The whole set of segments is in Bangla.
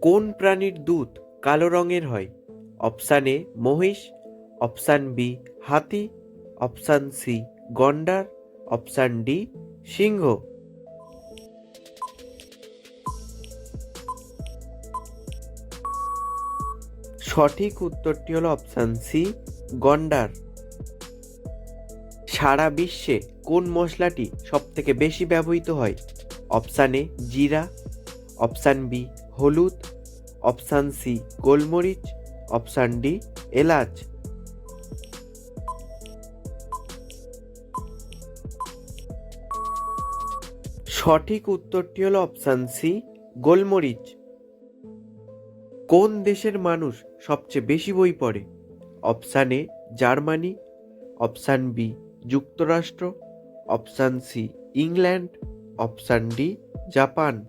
কোন প্রাণীর দুধ কালো রঙের হয়? অপশান এ মহিষ, অপশান বি হাতি, অপশান সি গন্ডার, অপশান ডি সিংহ। সঠিক উত্তরটি হলো অপশান সি গন্ডার। সারা বিশ্বে কোন মশলাটি সবথেকে বেশি ব্যবহৃত হয়? অপশান এ জিরা, অপশান বি হলুদ অপশান সি, গোলমরিচ, অপশান ডি, এলাচ। সঠিক উত্তরটি হলো অপশান সি, গোলমরিচ। কোন দেশের মানুষ সবচেয়ে বেশি বই পড়ে? Option A, Germany, option B, যুক্তরাষ্ট্র, option C, England, option D, Japan.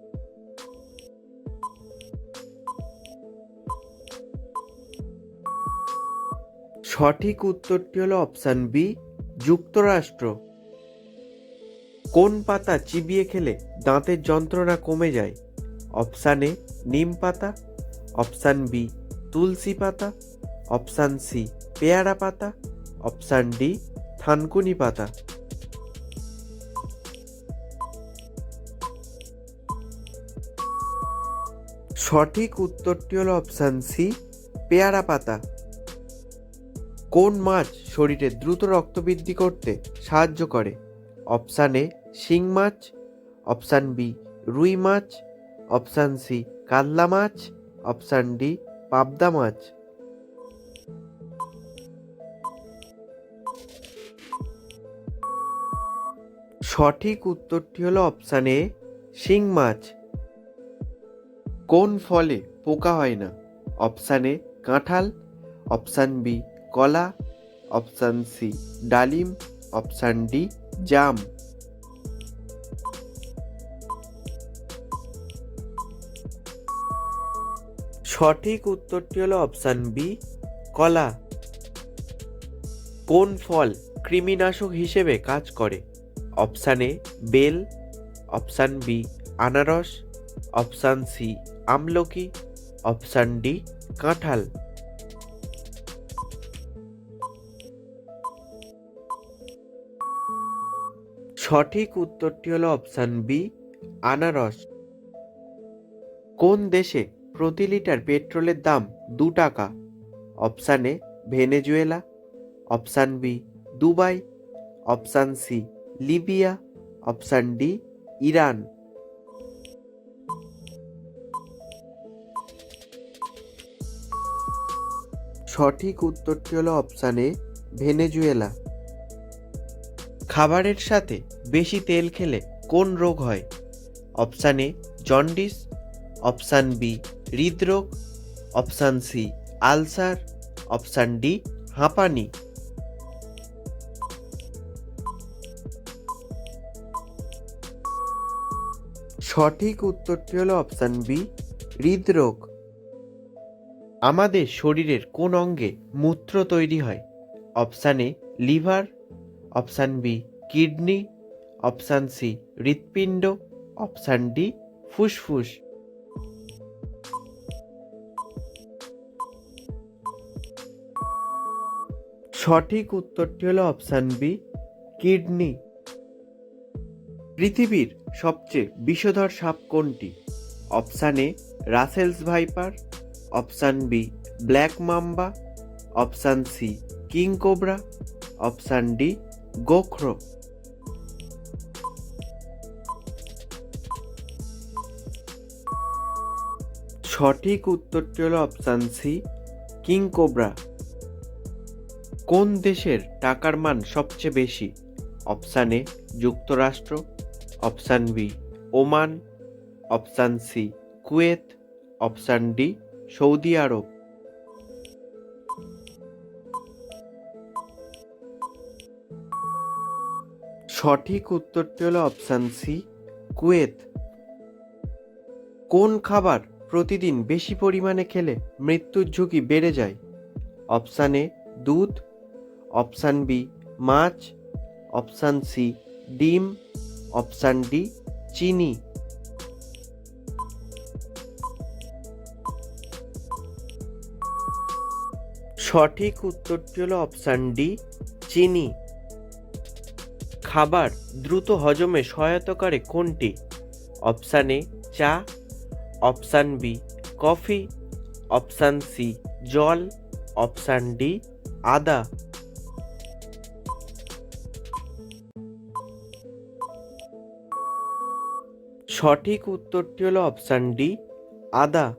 সঠিক উত্তরটি হলো অপশান বি, যুক্তরাষ্ট্র। কোন পাতা চিবিয়ে খেলে দাঁতের যন্ত্রণা কমে যায়? অপশান এ, নিম পাতা। অপশান বি, তুলসী পাতা। অপশান সি, পেয়ারা পাতা। অপশান ডি, থানকুনি পাতা। সঠিক উত্তরটি হলো অপশান সি, পেয়ারা পাতা। কোন মাছ শরীরে দ্রুত রক্ত বৃদ্ধি করতে সাহায্য করে? অপশান এ, শিং মাছ। অপশান বি, রুই মাছ। অপশান সি, কাতলা মাছ। অপশান ডি, পাবদা মাছ। সঠিক উত্তরটি হলো অপশান এ, শিং মাছ। কোন ফলে পোকা হয় না? অপশান এ, কাঁঠাল। অপশান বি কলা অপশান সি ডালিম অপশান ডি জাম। সঠিক উত্তরটি হলো অপশান বি কলা। কোন ফল কৃমিনাশক হিসেবে কাজ করে? অপশান এ বেল অপশান বি আনারস অপশান সি আমলকি অপশান ডি কাঁঠাল। সঠিক উত্তরটি হলো অপশান বি আনারস। কোন দেশে প্রতি লিটার পেট্রোলের দাম দু টাকা? Option A Venezuela. Option B Dubai. Option C Libya. Option D Iran. সঠিক উত্তরটি হলো অপশান এ ভেনেজুয়েলা। খাবারের সাথে বেশি তেল খেলে কোন রোগ হয়? Option A, jaundice, option B, হৃদরোগ, option C, ulcer, option D, হাঁপানি। সঠিক উত্তরটি হলো অপশান বি, হৃদরোগ। আমাদের শরীরের কোন অঙ্গে মূত্র তৈরি হয়? Option liver option B, kidney, option C, হৃৎপিণ্ড, অপশান ডি, ফুসফুস। সঠিক উত্তরটি হলো অপশান বি, কিডনি। পৃথিবীর সবচেয়ে বিষধর সাপ কোনটি? Option A, Russell's viper, option B, black mamba, option C, king cobra, option D গোখরো। সঠিক উত্তরটি হলো অপশান সি কিং কোবরা কোন দেশের টাকার মান সবচেয়ে বেশি? অপশান এ যুক্তরাষ্ট্র। Option B Oman. Option C Kuwait. Option D Saudi আরব। সঠিক উত্তরটি হলো অপশান সি কুয়েত। কোন খাবার প্রতিদিন বেশি পরিমাণে খেলে মৃত্যুর ঝুঁকি বেড়ে যায়? অপশান এ দুধ। অপশান বি মাছ। অপশান সি ডিম। অপশান ডি চিনি। সঠিক উত্তরটি হলো অপশান ডি চিনি। খাবার দ্রুত হজমে সহায়তা করে কোনটি? অপশান এ, চা। Option B, coffee. Option C, জল। অপশান ডি, আদা। সঠিক উত্তরটি হলো অপশান ডি, আদা।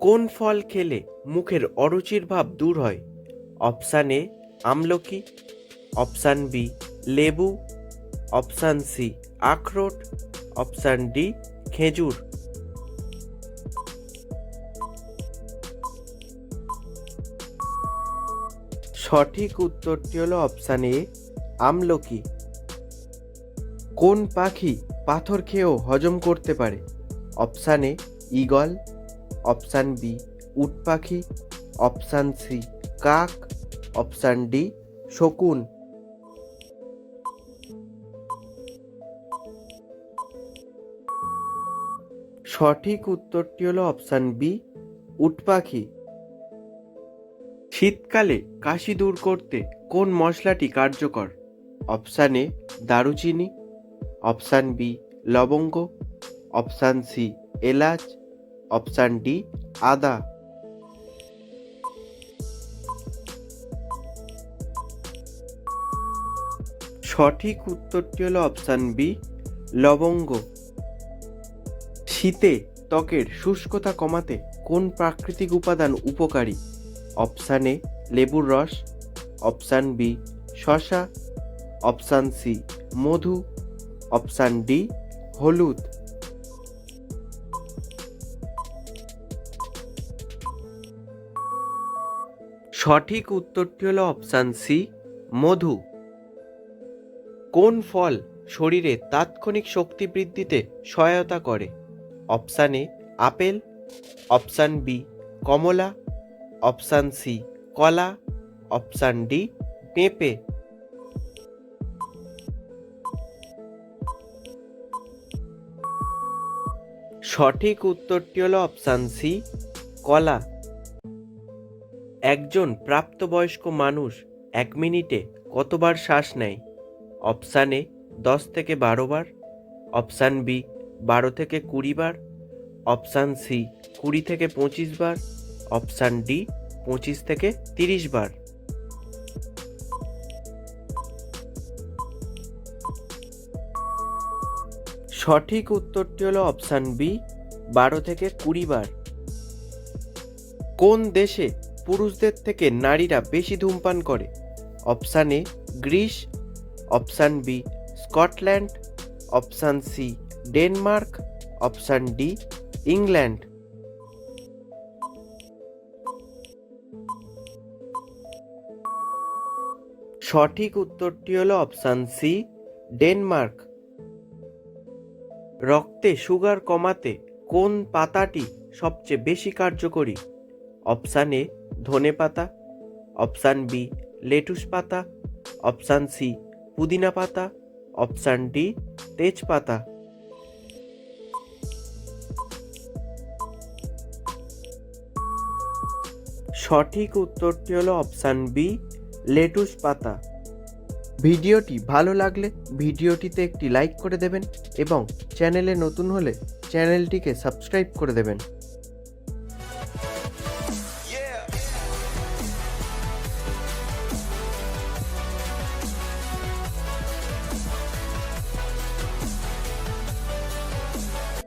কোন ফল খেলে মুখের অরুচির ভাব দূর হয়? অপশান এ, আমলকি। অপশান বি, লেবু। অপশান সি, আখরোট। অপশান ডি, খেজুর। সঠিক উত্তরটি হলো অপশান এ, আমলকি। কোন পাখি পাথর খেয়েও হজম করতে পারে? Option A, eagle. Option B, উট পাখি। অপশান সি, কাক। অপশান ডি, শকুন। সঠিক উত্তরটি হলো অপশান বি উট পাখি। শীতকালে কাশি দূর করতে কোন মশলাটি কার্যকর? অপশান এ দারুচিনি। অপশান বি লবঙ্গ। অপশান সি এলাচ। অপশান ডি আদা। সঠিক উত্তরটি হলো অপশান বি লবঙ্গ। শীতে ত্বকের শুষ্কতা কমাতে কোন প্রাকৃতিক উপাদান উপকারী? অপশান এ, লেবুর রস। অপশান বি শশা অপশান সি, মধু। অপশান ডি, হলুদ। সঠিক উত্তরটি হলো অপশান সি, মধু। কোন ফল শরীরে তাৎক্ষণিক শক্তি বৃদ্ধিতে সহায়তা করে? Option A apple, option B Kamala, option C কলা, অপশান ডি পেঁপে। সঠিক উত্তরটি হলো অপশান সি কলা। একজন প্রাপ্তবয়স্ক মানুষ এক মিনিটে কতবার শ্বাস নেয়? অপশান এ দশ থেকে বারো বার, অপশান বি বারো থেকে কুড়ি বার অপশান সি কুড়ি থেকে পঁচিশ বার অপশান ডি পঁচিশ থেকে তিরিশ বার। সঠিক উত্তরটি হলো অপশান বি বারো থেকে কুড়ি বার। কোন দেশে পুরুষদের থেকে নারীরা বেশি ধূমপান করে? Option A Greece option B Scotland option C Denmark, option D, England. সঠিক উত্তরটি হলো অপশান সি, ডেনমার্ক। রক্তে সুগার কমাতে কোন পাতাটি সবচেয়ে বেশি কার্যকরী? অপশান এ, ধনে পাতা। অপশান বি, লেটুস পাতা। অপশান সি, পুদিনা পাতা। অপশান ডি, তেজপাতা। সঠিক উত্তরটি হলো অপশান বি, লেটুস পাতা। ভিডিওটি ভালো লাগলে ভিডিওটিতে একটি লাইক করে দেবেন এবং চ্যানেলে নতুন হলে চ্যানেলটিকে সাবস্ক্রাইব করে দেবেন।